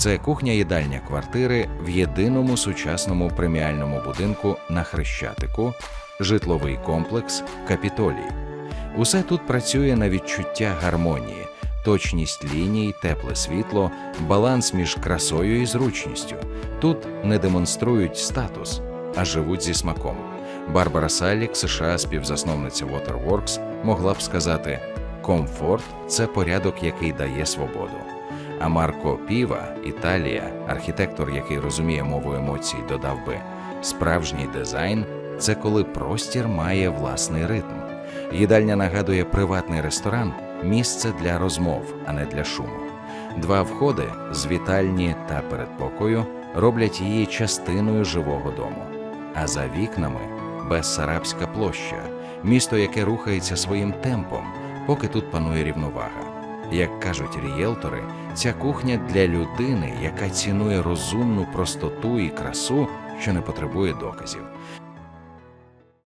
Це кухня-їдальня квартири в єдиному сучасному преміальному будинку на Хрещатику, житловий комплекс Капітолій. Усе тут працює на відчуття гармонії, точність ліній, тепле світло, баланс між красою і зручністю. Тут не демонструють статус, а живуть зі смаком. Барбара Саллік, США, співзасновниця Waterworks, могла б сказати: комфорт це порядок, який дає свободу. А Марко Піва, Італія, архітектор, який розуміє мову емоцій, додав би: справжній дизайн це коли простір має власний ритм. Їдальня нагадує приватний ресторан, місце для розмов, а не для шуму. Два входи з вітальні та передпокою роблять її частиною живого дому. А за вікнами Бессарабська площа, місто, яке рухається своїм темпом, поки тут панує рівновага. Як кажуть рієлтори, ця кухня для людини, яка цінує розумну простоту і красу, що не потребує доказів.